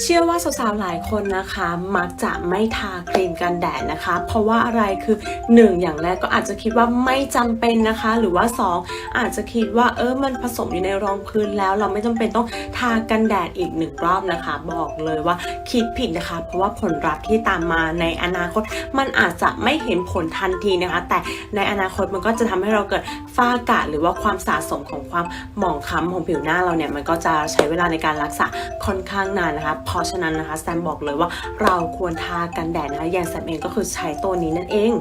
เชื่อว่าสาวๆ หลายคนนะคะ มักจะไม่ทาครีมกันแดดนะคะ เพราะว่าอะไรคือ 1 อย่างแรกก็อาจจะคิดว่าไม่จำเป็นนะคะ หรือว่า 2 อาจจะคิดว่าเออมันผสมอยู่ในรองพื้นแล้ว เราไม่จำเป็นต้องทากันแดดอีกหนึ่งรอบนะคะ บอกเลยว่าคิดผิดนะคะ เพราะว่าผลลัพธ์ที่ตามมาในอนาคต มันอาจจะไม่เห็นผลทันทีนะคะ แต่ในอนาคตมันก็จะทำให้เราเกิดฝ้ากระหรือว่าความสะสมของความหมองคล้ำของผิวหน้าเราเนี่ยมันก็จะใช้เวลาในการรักษาค่อนข้างนานนะคะเพราะฉะนั้นนะคะแซมบอกเลยว่าเราควรทากันแดดนะคะอย่างแซมเองก็คือใช้ตัวนี้นั่นเอง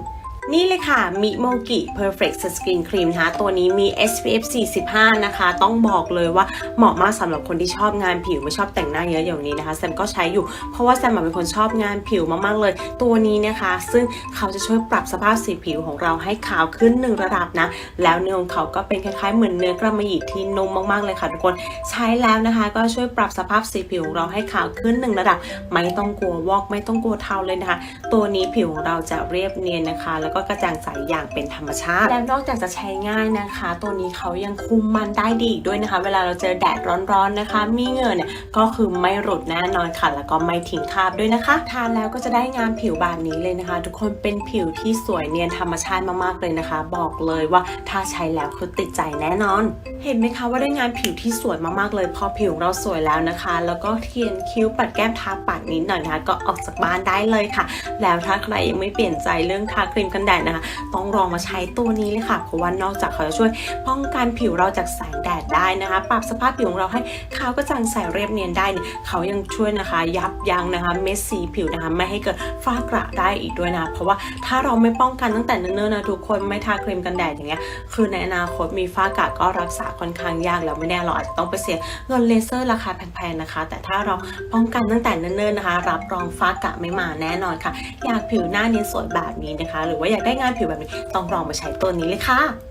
นี่เลยค่ะ มิโมกิ Perfect Skin Cream นะคะ ตัวนี้มี SPF 45 นะคะ ต้องบอกเลยว่าเหมาะมากสำหรับคนที่ชอบงานผิว ไม่ชอบแต่งหน้าเยอะอย่างนี้นะคะ แซมก็ใช้อยู่ เพราะว่าแซมเป็นคนชอบงานผิวมาก ๆ เลย ตัวนี้นะคะ ซึ่งเขาจะช่วยปรับสภาพสีผิวของเราให้ขาวขึ้นหนึ่งระดับนะ แล้วเนื้อของเขาก็เป็นคล้ายๆ เหมือนเนื้อกระมะหยี่ที่นุ่มมากๆเลยค่ะทุกคน ใช้แล้วนะคะ ก็ช่วยปรับสภาพสีผิวของเราให้ขาวขึ้นหนึ่งระดับ ไม่ต้องกลัววอก ไม่ต้องกลัวเทาเลยนะคะ ตัวนี้ผิวของเราจะเรียบเนียนนะคะแล้วก็กระจ่างใสอย่างเป็นธรรมชาติ แล้วนอกจากจะใช้ง่ายนะคะ ตัวนี้เขายังคุมมันได้ดีอีกด้วยนะคะ เวลาเราเจอแดดร้อนๆนะคะ มีเหงื่อเนี่ยก็คือไม่หลุดแน่นอนค่ะ แล้วก็ไม่ทิ้งคราบด้วยนะคะ ทานแล้วก็จะได้งานผิวแบบนี้เลยนะคะ ทุกคนเป็นผิวที่สวยเนียนธรรมชาติมากๆเลยนะคะ บอกเลยว่าถ้าใช้แล้วคือติดใจแน่นอน เห็นไหมคะว่าได้งานผิวที่สวยมากๆเลย พอผิวเราสวยแล้วนะคะ แล้วก็เทียนคิ้วปัดแก้มทาปากนิดหน่อยนะคะ ก็ออกจากบ้านได้เลยค่ะ แล้วถ้าใครยังไม่เปลี่ยนใจเรื่องทาครีมกันกันแดดนะคะ ต้องลองมาใช้ตัวนี้เลยค่ะ เพราะว่านอกจากเขาจะช่วยป้องกันผิวเราจากแสงแดดได้นะคะ ปรับสภาพผิวของเราให้ขาวกระจ่างใสเรียบเนียนได้เนี่ยเขายังช่วยนะคะ ยับยั้งนะคะเม็ดสีผิวนะคะ ไม่ให้เกิดฝ้ากระได้อีกด้วยนะ เพราะว่าถ้าเราไม่ป้องกันตั้งแต่เนิ่นๆนะทุกคนไม่ทาครีมกันแดดอย่างเงี้ยคือในอนาคตมีฝ้ากระก็รักษาค่อนข้างยากแล้วไม่แน่เราอาจจะต้องไปเสียเงินเลเซอร์ราคาแพงๆนะคะ แต่ถ้าเราป้องกันตั้งแต่เนิ่นๆนะคะ รับรองฝ้ากระไม่มาแน่นอนค่ะ อยากผิวหน้าเนียนสวยแบบนี้นะคะ หรือว่าอยากได้งานผิวแบบนี้ต้องลองมาใช้ตัวนี้เลยค่ะ